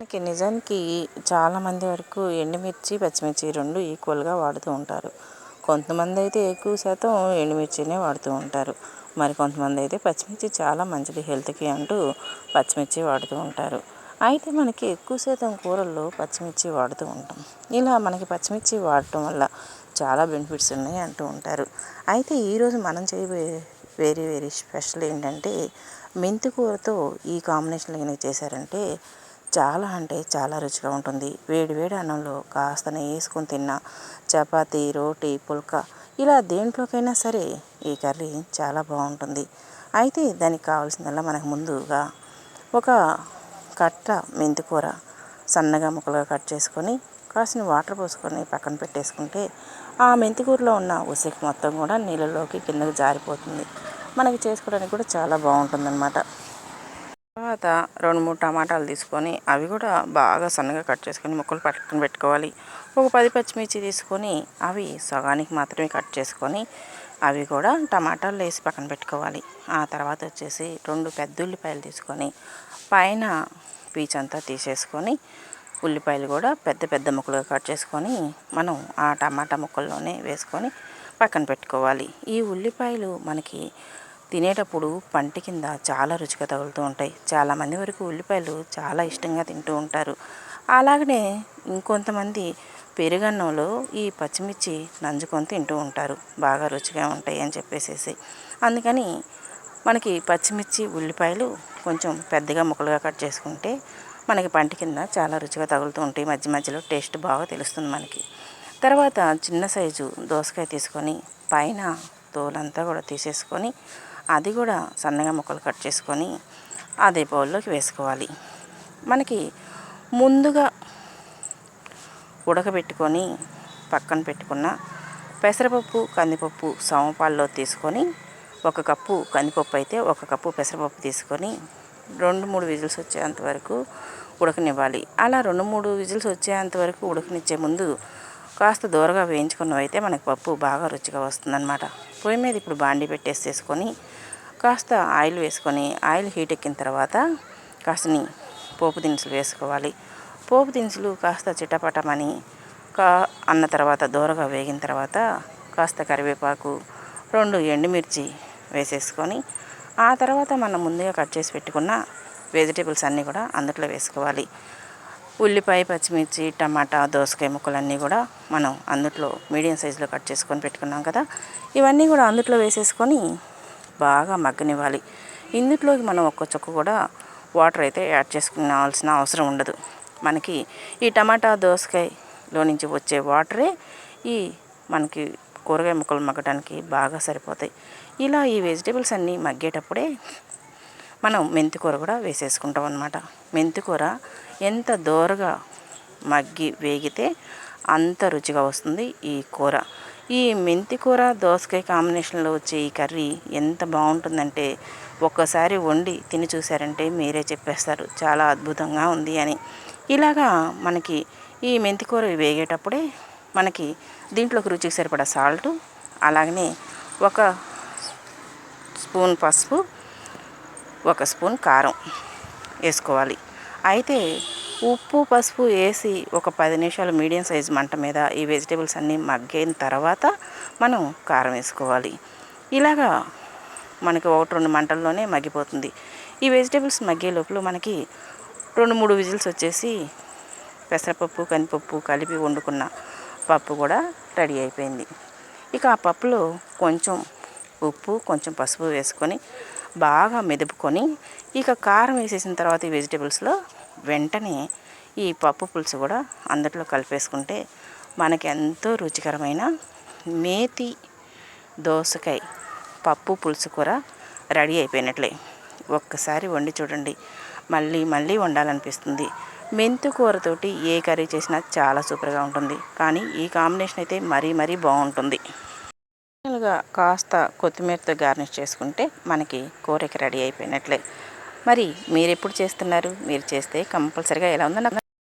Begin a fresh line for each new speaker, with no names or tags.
మనకి నిజానికి చాలామంది వరకు ఎండుమిర్చి పచ్చిమిర్చి రెండు ఈక్వల్గా వాడుతూ ఉంటారు. కొంతమంది అయితే ఎక్కువ శాతం ఎండుమిర్చినే వాడుతూ ఉంటారు. మరి కొంతమంది అయితే పచ్చిమిర్చి చాలా మంచిది హెల్త్కి అంటూ పచ్చిమిర్చి వాడుతూ ఉంటారు. అయితే మనకి ఎక్కువ శాతం కూరల్లో పచ్చిమిర్చి వాడుతూ ఉంటాం. ఇలా మనకి పచ్చిమిర్చి వాడటం వల్ల చాలా బెనిఫిట్స్ ఉన్నాయి అంటూ ఉంటారు. అయితే ఈరోజు మనం చేయబోయే వేరే వేరే స్పెషల్ ఏంటంటే మెంతి కూరతో ఈ కాంబినేషన్లో ఏమైనా చేశారంటే చాలా అంటే చాలా రుచిగా ఉంటుంది. వేడి వేడి అన్నంలో కాస్త నెయ్యి వేసుకొని తిన్న చపాతి రోటీ పుల్కా ఇలా దేంట్లోకైనా సరే ఈ కర్రీ చాలా బాగుంటుంది. అయితే దానికి కావాల్సిందల్లా మనకు ముందుగా ఒక కట్ట మెంతికూర సన్నగా ముక్కలుగా కట్ చేసుకొని కాసిన వాటర్ పోసుకొని పక్కన పెట్టేసుకుంటే ఆ మెంతికూరలో ఉన్న ఉసికి మొత్తం కూడా నీళ్ళలోకి కిందకు జారిపోతుంది. మనకి చేసుకోవడానికి కూడా చాలా బాగుంటుంది అన్నమాట తర్వాత రెండు మూడు టమాటాలు తీసుకొని అవి కూడా బాగా సన్నగా కట్ చేసుకొని ముక్కలు పట్టుకొని పెట్టుకోవాలి. ఒక పది పచ్చిమిర్చి తీసుకొని అవి సగానికి మాత్రమే కట్ చేసుకొని అవి కూడా టమాటాలు వేసి పక్కన పెట్టుకోవాలి. ఆ తర్వాత వచ్చేసి రెండు పెద్ద ఉల్లిపాయలు తీసుకొని పైన పీచ్ అంతా తీసేసుకొని ఉల్లిపాయలు కూడా పెద్ద పెద్ద ముక్కలుగా కట్ చేసుకొని మనం ఆ టమాటా ముక్కల్లోనే వేసుకొని పక్కన పెట్టుకోవాలి. ఈ ఉల్లిపాయలు మనకి తినేటప్పుడు పంట కింద చాలా రుచిగా తగులుతూ ఉంటాయి. చాలామంది వరకు ఉల్లిపాయలు చాలా ఇష్టంగా తింటూ ఉంటారు. అలాగనే ఇంకొంతమంది పెరుగన్నంలో ఈ పచ్చిమిర్చి నంజుకొని తింటూ ఉంటారు. బాగా రుచిగా ఉంటాయి అని చెప్పేసేసి. అందుకని మనకి పచ్చిమిర్చి ఉల్లిపాయలు కొంచెం పెద్దగా ముక్కలుగా కట్ చేసుకుంటే మనకి పంట కింద చాలా రుచిగా తగులుతూ ఉంటాయి. మధ్య మధ్యలో టేస్ట్ బాగా తెలుస్తుంది మనకి. తర్వాత చిన్న సైజు దోసకాయ తీసుకొని పైన తోలంతా కూడా తీసేసుకొని అది కూడా సన్నగా ముక్కలు కట్ చేసుకొని అదే బౌల్లోకి వేసుకోవాలి. మనకి ముందుగా ఉడకబెట్టుకొని పక్కన పెట్టుకున్న పెసరపప్పు కందిపప్పు సమపాల్లో తీసుకొని ఒక కప్పు కందిపప్పు అయితే ఒక కప్పు పెసరపప్పు తీసుకొని రెండు మూడు విజిల్స్ వచ్చేంత వరకు ఉడకనివ్వాలి. అలా రెండు మూడు విజిల్స్ వచ్చేంత వరకు ఉడకనిచ్చే ముందు కాస్త దూరగా వేయించుకున్నవి అయితే మనకి పప్పు బాగా రుచిగా వస్తుందన్నమాట. పొయ్యి మీద ఇప్పుడు బాండి పెట్టేసేసుకొని కాస్త ఆయిల్ వేసుకొని ఆయిల్ హీట్ ఎక్కిన తర్వాత కాస్తని పోపు దినుసులు వేసుకోవాలి. పోపు దినుసులు కాస్త చిటపటమని కా అన్న తర్వాత దూరగా వేగిన తర్వాత కాస్త కరివేపాకు రెండు ఎండుమిర్చి వేసేసుకొని ఆ తర్వాత మనం ముందుగా కట్ చేసి పెట్టుకున్న వెజిటేబుల్స్ అన్నీ కూడా అందుట్లో వేసుకోవాలి. ఉల్లిపాయ పచ్చిమిర్చి టమాటా దోసకాయ ముక్కలన్నీ కూడా మనం అందులో మీడియం సైజులో కట్ చేసుకొని పెట్టుకున్నాం కదా. ఇవన్నీ కూడా అందుట్లో వేసేసుకొని బాగా మగ్గనివ్వాలి. ఇందులోకి మనం ఒక్క చుక్క కూడా వాటర్ అయితే యాడ్ చేసుకునాల్సిన అవసరం ఉండదు. మనకి ఈ టమాటా దోసకాయలో నుంచి వచ్చే వాటరే ఈ మనకి కూరగాయ ముక్కలు మగ్గడానికి బాగా సరిపోతాయి. ఇలా ఈ వెజిటేబుల్స్ అన్నీ మగ్గేటప్పుడే మనం మెంతికూర కూడా వేసేసుకుంటాం అనమాట మెంతికూర ఎంత దోరగా మగ్గి వేగితే అంత రుచిగా వస్తుంది ఈ కూర. ఈ మెంతి కూర దోసకాయ కాంబినేషన్లో వచ్చే ఈ కర్రీ ఎంత బాగుంటుందంటే ఒక్కసారి వండి తిని చూసారంటే మీరే చెప్పేస్తారు. చాలా అద్భుతంగా ఉంది అని. ఇలాగా మనకి ఈ మెంతి కూర వేగేటప్పుడే మనకి దీంట్లోకి రుచికి సరిపడా సాల్టు అలాగనే ఒక స్పూన్ పసుపు ఒక స్పూన్ కారం వేసుకోవాలి. అయితే ఉప్పు పసుపు వేసి ఒక పది నిమిషాలు మీడియం సైజ్ మంట మీద ఈ వెజిటేబుల్స్ అన్నీ మగ్గిన తర్వాత మనం కారం వేసుకోవాలి. ఇలాగా మనకి ఒకటి రెండు మంటల్లోనే మగ్గిపోతుంది. ఈ వెజిటేబుల్స్ మగ్గే లోపల మనకి రెండు మూడు విజిల్స్ వచ్చేసి పెసరపప్పు కందిపప్పు కలిపి వండుకున్న పప్పు కూడా రెడీ అయిపోయింది. ఇక ఆ పప్పులో కొంచెం ఉప్పు కొంచెం పసుపు వేసుకొని బాగా మెదుపుకొని ఇక కారం వేసేసిన తర్వాత ఈ వెజిటేబుల్స్లో వెంటనే ఈ పప్పు పులుసు కూడా అందులో కలిపేసుకుంటే మనకి ఎంతో రుచికరమైన మేతి దోసకాయ పప్పు పులుసు కూర రెడీ అయిపోయినట్లే. ఒక్కసారి వండి చూడండి. మళ్ళీ మళ్ళీ వండాలనిపిస్తుంది. మెంతు కూరతోటి ఏ కర్రీ చేసినా చాలా సూపర్గా ఉంటుంది. కానీ ఈ కాంబినేషన్ అయితే మరీ మరీ బాగుంటుంది. కాస్త కొత్తిమీరతో గార్నిష్ చేసుకుంటే మనకి కూరకి రెడీ అయిపోయినట్లే. మరి మీరు ఎప్పుడు చేస్తున్నారు? మీరు చేస్తే కంపల్సరిగా ఎలా ఉందని